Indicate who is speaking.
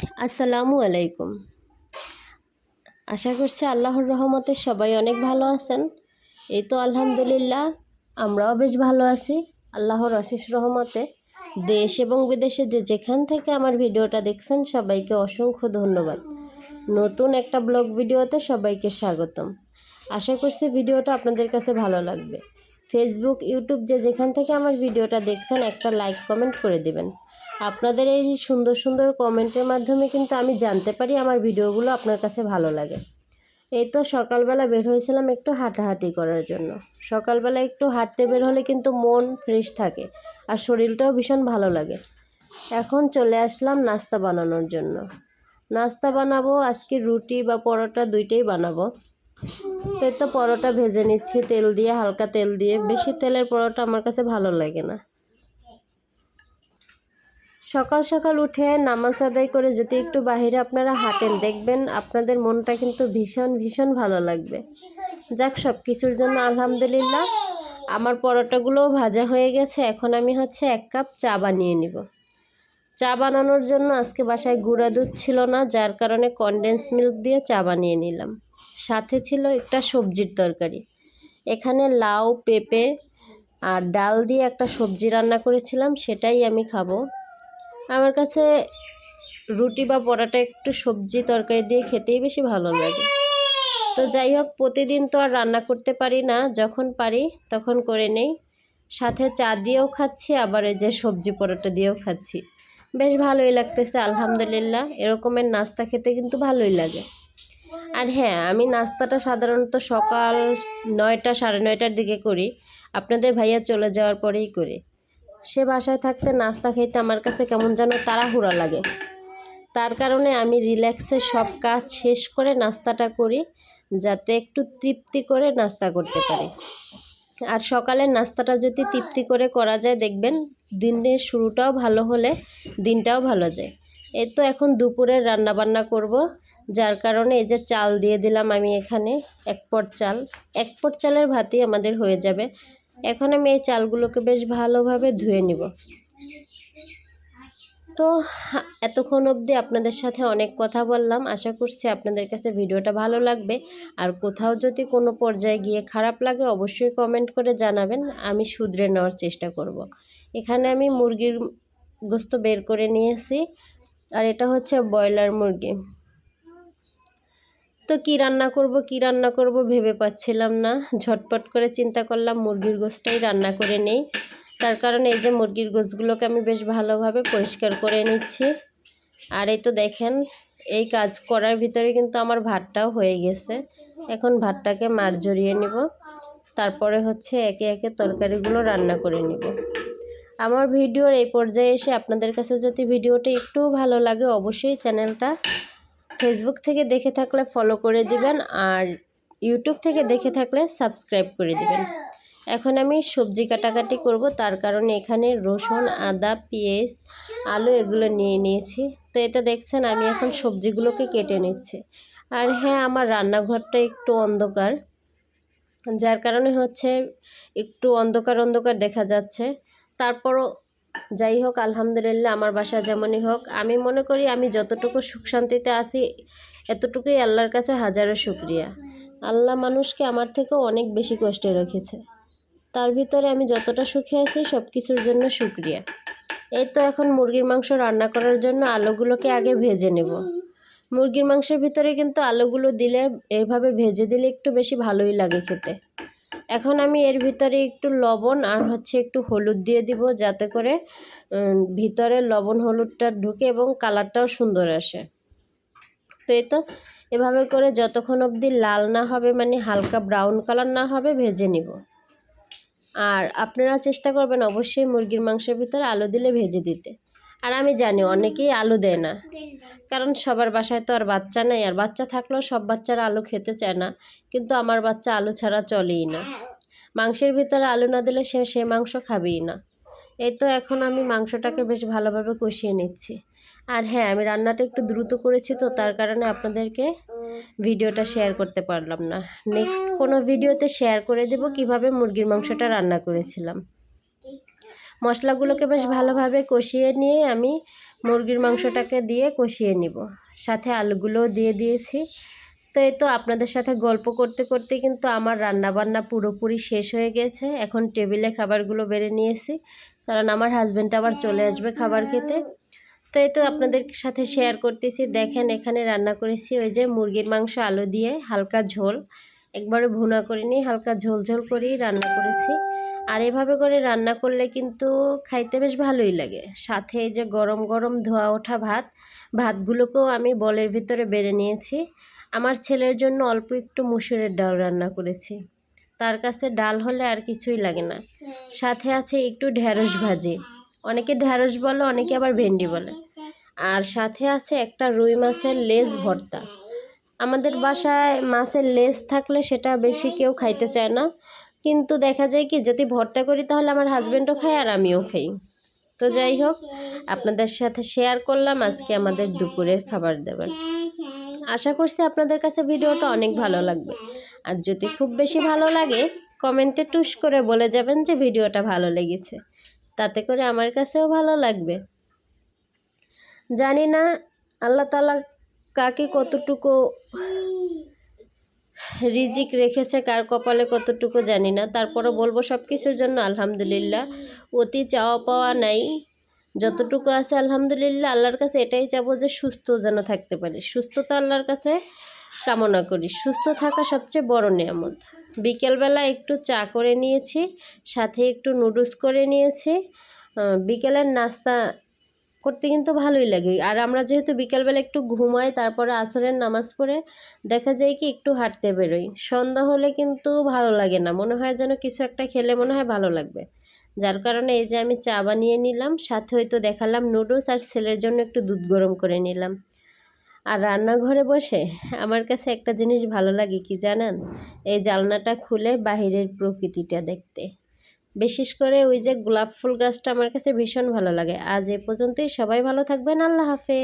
Speaker 1: আসসালামু আলাইকুম। আশা করছি আল্লাহর রহমতে সবাই অনেক ভালো আছেন। এই তো আলহামদুলিল্লাহ, আমরাও বেশ ভালো আছি। আল্লাহর অশেষ রহমতে দেশ এবং বিদেশে যে যেখান থেকে আমার ভিডিওটা দেখছেন, সবাইকে অসংখ্য ধন্যবাদ। নতুন একটা ব্লগ ভিডিওতে সবাইকে স্বাগতম। আশা করছি ভিডিওটা আপনাদের কাছে ভালো লাগবে। ফেসবুক ইউটিউব যে যেখান থেকে আমার ভিডিওটা দেখছেন, একটা লাইক, কমেন্ট করে দিবেন। আপনাদের এই সুন্দর সুন্দর কমেন্টের মাধ্যমে কিন্তু আমি জানতে পারি আমার ভিডিওগুলো আপনার কাছে ভালো লাগে। এই তো সকালবেলা বের হয়েছিলাম একটু হাঁটাহাঁটি করার জন্য। সকালবেলা একটু হাঁটতে বের হলে কিন্তু মন ফ্রেশ থাকে আর শরীরটাও ভীষণ ভালো লাগে। এখন চলে আসলাম নাস্তা বানানোর জন্য। নাস্তা বানাবো, আজকে রুটি বা পরোটা দুইটাই বানাবো। তো তো পরোটা ভেজে নিচ্ছি, তেল দিয়ে, হালকা তেল দিয়ে। বেশি তেলের পরোটা আমার কাছে ভালো লাগে না। সকাল সকাল উঠে নামাজ আদায় করে যদি একটু বাইরে আপনারা হাঁটেন, দেখবেন আপনাদের মনটা কিন্তু ভীষণ ভীষণ ভালো লাগবে। যাক সব কিছুর জন্য আলহামদুলিল্লাহ। আমার পরোটাগুলোও ভাজা হয়ে গেছে। এখন আমি হচ্ছে এক কাপ চা বানিয়ে নিব। চা বানানোর জন্য আজকে বাসায় গুঁড়া দুধ ছিল না, যার কারণে কনডেন্স মিল্ক দিয়ে চা বানিয়ে নিলাম। সাথে ছিল একটা সবজির তরকারি। এখানে লাউ, পেঁপে আর ডাল দিয়ে একটা সবজি রান্না করেছিলাম, সেটাই আমি খাব। আমার কাছে রুটি বা পরোটা একটু সবজি তরকারি দিয়ে খেতেই বেশি ভালো লাগে। তো যাই হোক, প্রতিদিন তো আর রান্না করতে পারি না। যখন পারি, তখন করে নেই। সাথে চা দিয়েও খাচ্ছি, আবার এই যে সবজি পরোটা দিয়েও খাচ্ছি। বেশ ভালোই লাগতেছে, আলহামদুলিল্লাহ। এরকমের নাস্তা খেতে কিন্তু ভালোই লাগে। আর হ্যাঁ আমি নাস্তাটা সাধারণত সকাল নয়টা সাড়ে নয়টার দিকে করি। আপনাদের ভাইয়া চলে যাওয়ার পরেই করি। সে বাসায় থাকতে নাস্তা খেতে আমার কাছে কেমন যেন তাড়াহুড়া লাগে। তার কারণে আমি রিল্যাক্সে সব কাজ শেষ করে নাস্তাটা করি, যাতে একটু তৃপ্তি করে নাস্তা করতে পারি। আর সকালের নাস্তাটা যদি তৃপ্তি করে করা যায়, দেখবেন দিনের শুরুটাও ভালো হলে দিনটাও ভালো যায়। এই তো এখন দুপুরের রান্না বান্না করব, যার কারণে এই যে চাল দিয়ে দিলাম আমি এখানে, এক পট চাল। এক পট চালের ভাতই আমাদের হয়ে যাবে। এখন আমি এই চালগুলোকে বেশ ভালোভাবে ধুয়ে নিব। তো এতক্ষণ অবধি আপনাদের সাথে অনেক কথা বললাম। আশা করছি আপনাদের কাছে ভিডিওটা ভালো লাগবে। আর কোথাও যদি কোনো পর্যায়ে গিয়ে খারাপ লাগে, অবশ্যই কমেন্ট করে জানাবেন। আমি শুধরে নেওয়ার চেষ্টা করব। এখানে আমি মুরগির গোস্ত বের করে নিয়েছি। আর এটা হচ্ছে ব্রয়লার মুরগি। তো কি রান্না করব, কি রান্না করব ভেবে পাচ্ছিলাম না। ঝটপট করে চিন্তা করলাম মুরগির গোশটাই রান্না করে নেই। তার কারণে এই যে মুরগির গোশগুলোকে আমি বেশ ভালোভাবে পরিষ্কার করে নিচ্ছি। আর এই তো দেখেন, এই কাজ করার ভিতরে কিন্তু আমার ভাতটাও হয়ে গেছে। এখন ভাতটাকে মার জড়িয়ে নিব। তারপরে হচ্ছে একে একে তরকারিগুলো রান্না করে নিব। আমার ভিডিওর এই পর্যায়ে এসে আপনাদের কাছে যদি ভিডিওটা একটু ভালো লাগে, অবশ্যই চ্যানেলটা ফেসবুক থেকে দেখে থাকলে ফলো করে দিবেন আর ইউটিউব থেকে দেখে থাকলে সাবস্ক্রাইব করে দিবেন। এখন আমি সবজি কাটাকাটি করব, তার কারণে এখানে রসুন, আদা, পেঁয়াজ, আলু এগুলো নিয়ে নিয়েছি। তো এটা দেখছেন, আমি এখন সবজিগুলোকে কেটে নিচ্ছি। আর হ্যাঁ আমার রান্নাঘরটা একটু অন্ধকার, যার কারণে হচ্ছে একটু অন্ধকার অন্ধকার দেখা যাচ্ছে। তারপরও যাই হোক, আলহামদুলিল্লাহ আমার বাসা যেমনই হোক। আমি মনে করি আমি যতটুকু সুখ শান্তিতে আছি, এতটুকুই আল্লাহর কাছে হাজারো শুক্রিয়া। আল্লাহ মানুষকে আমার থেকেও অনেক বেশি কষ্টে রেখেছে। তার ভিতরে আমি যতটা সুখে আছি সব কিছুর জন্য শুক্রিয়া। এই তো এখন মুরগির মাংস রান্না করার জন্য আলুগুলোকে আগে ভেজে নেব। মুরগির মাংসের ভিতরে কিন্তু আলুগুলো দিলে, এভাবে ভেজে দিলে একটু বেশি ভালোই লাগে খেতে। এখন আমি এর ভিতরে একটু লবণ আর হচ্ছে একটু হলুদ দিয়ে দিব যাতে করে ভিতরে লবণ হলুদটা ঢুকে এবং কালারটাও সুন্দর আসে। তো এই তো, এভাবে করে যতক্ষণ অবধি লাল না হবে মানে হালকা ব্রাউন কালার না হবে, ভেজে নিব। আর আপনারা চেষ্টা করবেন অবশ্যই মুরগির মাংসের ভিতরে আলু দিলে ভেজে দিতে। আর আমি জানি অনেকেই আলু দেয় না। কারণ সবার বাসায় তো আর বাচ্চা নেই, আর বাচ্চা থাকলেও সব বাচ্চারা আলু খেতে চায় না। কিন্তু আমার বাচ্চা আলু ছাড়া চলেই না। মাংসের ভিতরে আলু না দিলে সে সে মাংস খাবেই না। এই তো এখন আমি মাংসটাকে বেশ ভালোভাবে কষিয়ে নিচ্ছি। আর হ্যাঁ আমি রান্নাটা একটু দ্রুত করেছি তো, তার কারণে আপনাদেরকে ভিডিওটা শেয়ার করতে পারলাম না। নেক্সট কোনো ভিডিওতে শেয়ার করে দেব কীভাবে মুরগির মাংসটা রান্না করেছিলাম। মশলাগুলোকে বেশ ভালোভাবে কষিয়ে নিয়ে আমি মুরগির মাংসটাকে দিয়ে কষিয়ে নিব। সাথে আলুগুলোও দিয়ে দিয়েছি। তো এই তো আপনাদের সাথে গল্প করতে করতে কিন্তু আমার রান্না বান্না পুরোপুরি শেষ হয়ে গেছে। এখন টেবিলে খাবারগুলো বেড়ে নিয়েছি। কারণ আমার হাজব্যান্ড আবার চলে আসবে খাবার খেতে। তো এই তো আপনাদের সাথে শেয়ার করতেছি। দেখেন এখানে রান্না করেছি ওই যে মুরগির মাংস আলু দিয়ে হালকা ঝোল। একবারে ভুনা করিনি হালকা ঝোল ঝোল করেই রান্না করেছি। আর এভাবে করে রান্না করলে কিন্তু খাইতে বেশ ভালোই লাগে। সাথে যে গরম গরম ধোয়া ওঠা ভাত, ভাতগুলোকেও আমি বলের ভিতরে বেড়ে নিয়েছি। আমার ছেলের জন্য অল্প একটু মুসুরের ডাল রান্না করেছি। তার কাছে ডাল হলে আর কিছুই লাগে না। সাথে আছে একটু ঢ্যাঁড়স ভাজি। অনেকে ঢ্যাঁড়স বলে, অনেকে আবার ভেন্ডি বলে। আর সাথে আছে একটা রুই মাছের লেজ ভর্তা। আমাদের বাসায় মাছের লেজ থাকলে সেটা বেশি কেউ খাইতে চায় না। কিন্তু দেখা যায় কি, যদি ভর্তা করি তাহলে আমার হাজব্যান্ডও খায় আর আমিও খাই। তো যাই হোক, আপনাদের সাথে শেয়ার করলাম আজকে আমাদের দুপুরের খাবার দাবার। আশা করছি আপনাদের কাছে ভিডিওটা অনেক ভালো লাগবে। আর যদি খুব বেশি ভালো লাগে, কমেন্টে টুস করে বলে যাবেন যে ভিডিওটা ভালো লেগেছে। তাতে করে আমার কাছেও ভালো লাগবে। জানি না, আল্লাহ তালা কাকে কতটুকু রিজিক রেখেছে কার কপালে কতটুকু জানি না। তারপরে বলব সব কিছুর জন্য আলহামদুলিল্লাহ। অতি চাওয়া পাওয়া নাই। যতটুকু আছে আলহামদুলিল্লাহ, আল্লাহর কাছে এটাই চাবো যে সুস্থ যেন থাকতে পারি। সুস্থতা আল্লাহর কাছে কামনা করি। সুস্থ থাকা সবচেয়ে বড় নিয়ামত। বিকেলবেলা একটু চা করে নিয়েছি, সাথে একটু নুডলস করে নিয়েছি। বিকেলের নাস্তা করতে কিন্তু ভালোই লাগে। আর আমরা যেহেতু বিকেলবেলা একটু ঘুমাই, তারপরে আসরের নামাজ পড়ে, দেখা যায় কি একটু হাঁটতে বেরোই। সন্ধ্যা হলে কিন্তু ভালো লাগে না। মনে হয় যেন কিছু একটা খেলে মনে হয় ভালো লাগবে। যার কারণে এই যে আমি চা বানিয়ে নিলাম, সাথে হয়তো দেখালাম নুডলস আর ছেলের জন্য একটু দুধ গরম করে নিলাম। আর রান্নাঘরে বসে আমার কাছে একটা জিনিস ভালো লাগে, কি জানেন? এই জানলাটা খুলে বাহিরের প্রকৃতিটা দেখতে। বিশেষ করে ওই যে গোলাপ ফুল গাছটা আমার কাছে ভীষণ ভালো লাগে। আজ এ পর্যন্তই। সবাই ভালো থাকবেন। আল্লাহ হাফেজ।